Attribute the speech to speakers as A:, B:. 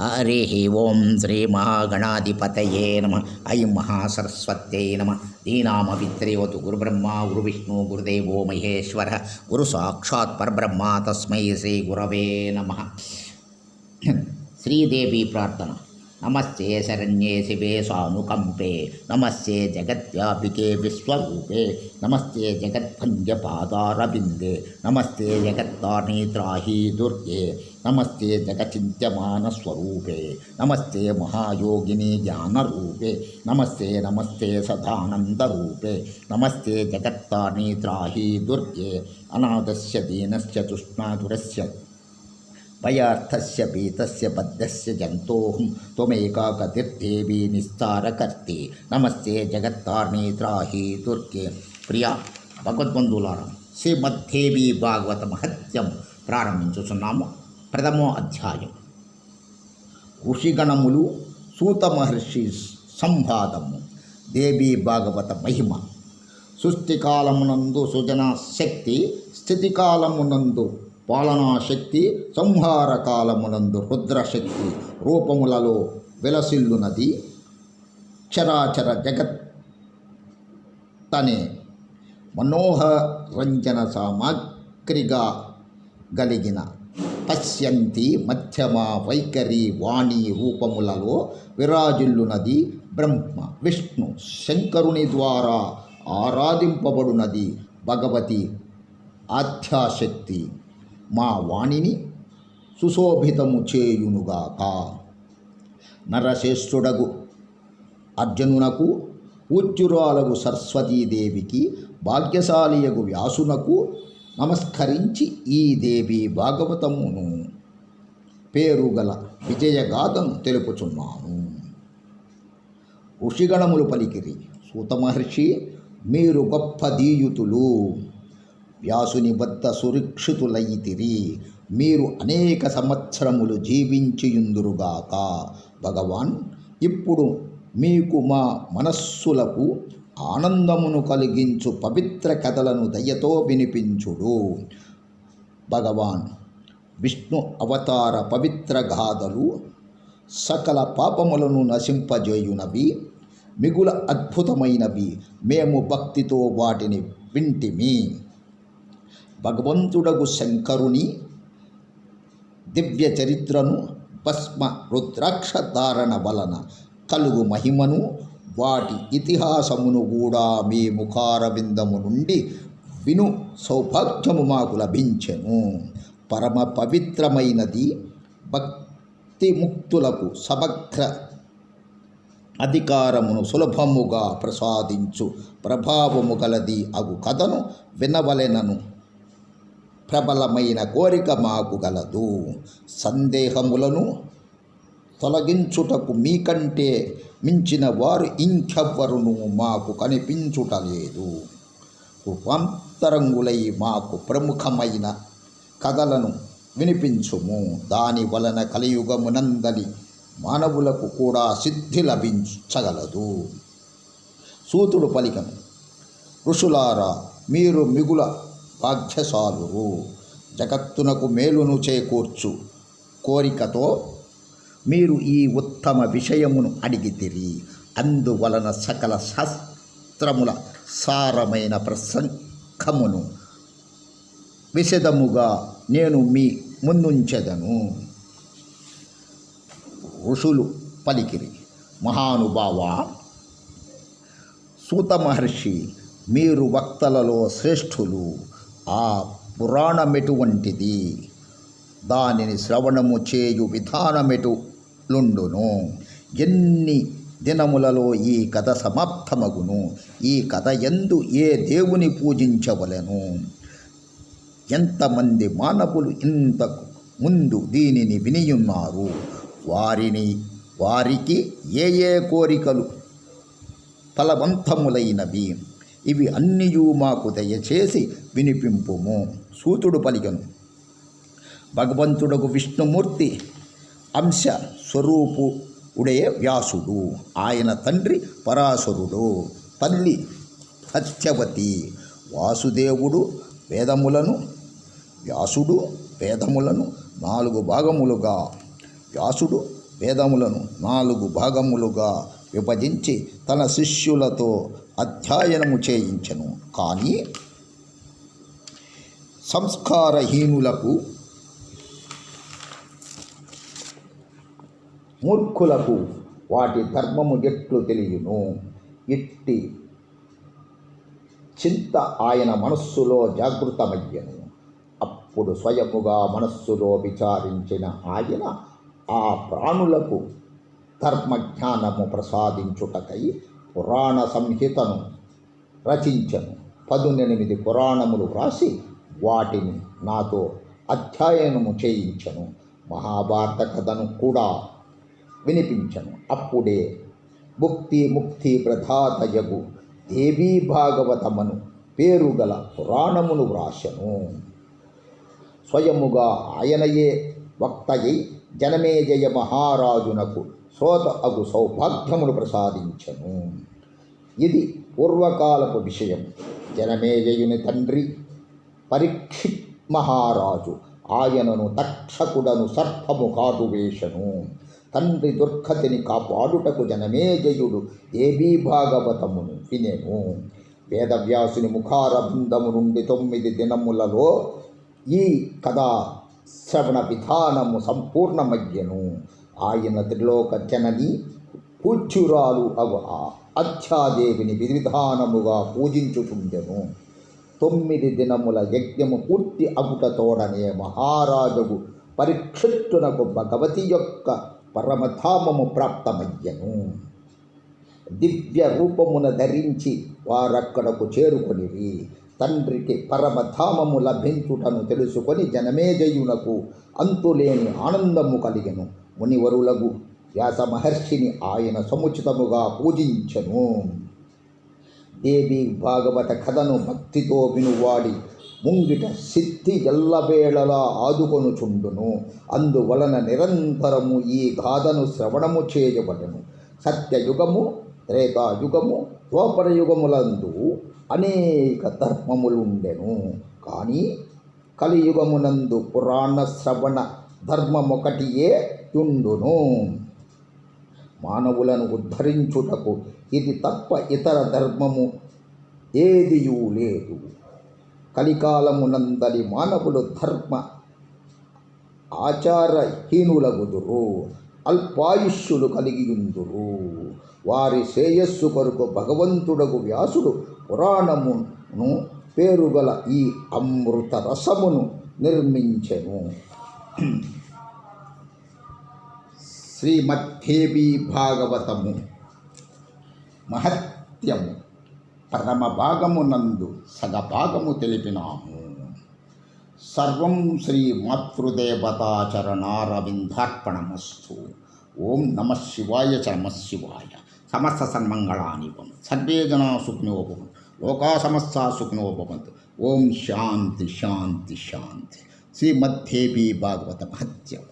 A: హరి ఓం శ్రీ మహాగణాధిపతయే నమ ఐ మహాసరస్వత్యై నమ దీనామ విత్రేవతు గురుబ్రహ్మ గురువిష్ణు గురుదేవో మహేశ్వర గురు సాక్షాత్ పరబ్రహ్మ తస్మై శ్రీ గురవే నమ శ్రీదేవి ప్రార్థన नमस्ते शरण्ये शिवे सानुकंपे नमस्ते जगद्व्यापिके विश्वरूपे नमस्ते जगत्भञ्जपादारविन्दे नमस्ते जगत्तानेत्राहि दुर्गे नमस्ते जगचिन्त्यमानस्वरूपे नमस्ते महायोगिनी ज्ञानूपे नमस्ते नमस्ते सदानंदे नमस्ते जगत्तानेत्राहि दुर्गे अनाथस्य दीनस्य तुष्णातुरस्य భయార్థస్య భీతస్య బద్ధస్య జంతోహం త్వమేకాకతిర్దేవి నిస్తారకర్తి నమస్తే జగత్తార్ణి త్రాహి దుర్గే ప్రియా భగవద్బంధులారం శ్రీమద్దేవి భాగవత మహత్యం ప్రారంభించుచున్నాము ప్రథమో అధ్యాయం ఋషిగణములు సూత మహర్షి సంవాదము దేవీ భాగవత మహిమ సృష్టికాలమునందు సుజన శక్తి స్థితికాలమునందు పాలనా శక్తి సంహార కాలమునందు రుద్రశక్తి రూపములలో విలసిల్లునది చరాచర జగత్ తనే మనోహరంజన సామాగ్రిగా కలిగిన పశ్యంతి మధ్యమ వైఖరి వాణి రూపములలో విరాజిల్లునది బ్రహ్మ విష్ణు శంకరుని ద్వారా ఆరాధింపబడునది భగవతి ఆధ్యాశక్తి మా వాణిని సుశోభితము చేయునుగాక నరశ్రేష్ఠుడగు అర్జునునకు పూజ్యురాలగు సరస్వతీదేవికి భాగ్యశాలియగు వ్యాసునకు నమస్కరించి ఈ దేవి భాగవతమును పేరుగల విజయగాథను తెలుపుచున్నాను ఋషిగణములు పలికిరి సూతమహర్షి మీరు గొప్ప దీయుతులు వ్యాసుని వద్ద సురక్షితులైతిరి మీరు అనేక సంవత్సరములు జీవించియుందురుగాక భగవాన్ ఇప్పుడు మీకు మా మనస్సులకు ఆనందమును కలిగించు పవిత్ర కథలను దయతో వినిపించుడు భగవాన్ విష్ణు అవతార పవిత్ర గాథలు సకల పాపములను నశింపజేయునవి మిగుల అద్భుతమైనవి మేము భక్తితో వాటిని వింటిమి భగవంతుడగు శంకరుని దివ్య చరిత్రను భస్మ రుద్రాక్ష ధారణ వలన కలుగు మహిమను వాటి ఇతిహాసమును కూడా మీ ముఖారవిందము నుండి విను సౌభాగ్యము మాకు లభించెను పరమ పవిత్రమైనది భక్తిముక్తులకు సమగ్ర అధికారమును సులభముగా ప్రసాదించు ప్రభావము గలది అగు కథను వినవలెనను ప్రబలమైన కోరిక మాకు గలదు సందేహములను తొలగించుటకు మీకంటే మించిన వారు ఇంకెవ్వరును మాకు కనిపించుటలేదు రూపాంతరంగులై మాకు ప్రముఖమైన కథలను వినిపించుము దాని వలన కలియుగమునందలి మానవులకు కూడా సిద్ధి లభించగలదు సూతుడు పలికను ఋషులారా మీరు మిగుల భాగ్యశాలువు జగత్తునకు మేలును చేకూర్చు కోరికతో మీరు ఈ ఉత్తమ విషయమును అడిగితిరి అందువలన సకల శాస్త్రముల సారమైన ప్రసంగమును విషదముగా నేను మీ ముందుంచెదను ఋషులు పలికిరి మహానుభావ సూత మహర్షి మీరు వక్తలలో శ్రేష్ఠులు ఆ పురాణమెటువంటిది దానిని శ్రవణము చేయు విధానమెటులుండును ఎన్ని దినములలో ఈ కథ సమాప్తమగును ఈ కథ ఎందు ఏ దేవుని పూజించవలను ఎంతమంది మానవులు ఇంతకు ముందు దీనిని వినియున్నారు వారిని వారికి ఏ ఏ కోరికలు ఫలవంతములైనవి ఇవి అన్నియూ మాకు దయచేసి వినిపింపుము సూతుడు పలికను భగవంతుడకు విష్ణుమూర్తి అంశ స్వరూపు ఉడే వ్యాసుడు ఆయన తండ్రి పరాశరుడు తల్లి సత్యవతి వాసుదేవుడు వేదములను వ్యాసుడు వేదములను నాలుగు భాగములుగా వ్యాసుడు వేదములను నాలుగు భాగములుగా విభజించి తన శిష్యులతో అధ్యయనము చేయించను కానీ సంస్కారహీనులకు మూర్ఖులకు వాటి ధర్మము ఎట్లు తెలియను ఇట్టి చింత ఆయన మనస్సులో జాగృతమయ్యను అప్పుడు స్వయముగా మనస్సులో విచారించిన ఆయన ఆ ప్రాణులకు ధర్మజ్ఞానము ప్రసాదించుటకై పురాణ సంహితను రచించను పదునెనిమిది పురాణములు వ్రాసి వాటిని నాతో అధ్యయనము చేయించను మహాభారత కథను కూడా వినిపించను అప్పుడే ముక్తి ముక్తి ప్రధాతయగు దేవీ భాగవతమను పేరుగల పురాణమును వ్రాసను స్వయముగా ఆయనయే వక్తయై జనమేజయ మహారాజునకు శ్రోత అగు సౌభాగ్యమును ప్రసాదించను ఇది పూర్వకాలపు విషయం జనమేజయుని తండ్రి పరీక్షి మహారాజు ఆయనను తక్షకుడను సర్పము కాదు వేషను తండ్రి దుర్గతిని కాపాడుటకు జనమేజయుడు ఏబీ భాగవతమును వినెను వేదవ్యాసుని బృందము నుండి తొమ్మిది దినములలో ఈ కథా శ్రవణ విధానము సంపూర్ణమయ్యను ఆయన త్రిలోకచ్చనది పూచ్యురాలు అవ అత్యాదేవిని విధానముగా పూజించుచుండెను తొమ్మిది దినముల యజ్ఞము పూర్తి తోడనే మహారాజుకు పరిక్షత్తునకు భగవతి యొక్క పరమధామము ప్రాప్తమయ్యను దివ్య రూపమున ధరించి వారక్కడకు చేరుకొనివి తండ్రికి పరమధామము లభించుటను తెలుసుకొని జనమేజయునకు అంతులేని ఆనందము కలిగెను మునివరులగు వ్యాస మహర్షిని ఆయన సముచితముగా పూజించను దేవి భాగవత కథను భక్తితో వినువాడి ముంగిట సిద్ధి ఎల్లవేళలా ఆదుకొనుచుండును అందువలన నిరంతరము ఈ గాథను శ్రవణము చేయబడను సత్యయుగము త్రేతాయుగము ద్వాపరయుగములందు అనేక ధర్మములుండెను కానీ కలియుగమునందు పురాణ శ్రవణ ధర్మం ఒకటియే యుండును మానవులను ఉద్ధరించుటకు ఇది తప్ప ఇతర ధర్మము ఏదియూ లేదు కలికాలమునందలి మానవులు ధర్మ ఆచారహీనులగుదురు అల్పాయుష్యులు కలిగియుందురు వారి శ్రేయస్సు కొరకు భగవంతుడకు వ్యాసుడు పురాణమును పేరుగల ఈ అమృత రసమును నిర్మించెను శ్రీమద్దేవీ భాగవతము మహత్యము ప్రథమ భాగము భాగమునందు సగభాగము తెలిపినాము సర్వం శ్రీ మాతృదేవతాచరణారవిందార్పణమస్తు ఓం నమ శివాయ చ శివాయ సమస్త సన్మంగళాని సర్వే జనా సుఖినోభవంతు లోకా సమస్త సుఖినోభవంతు ఓం శాంతి శాంతి శాంతి శ్రీమద్దేవి భాగవత మహత్యం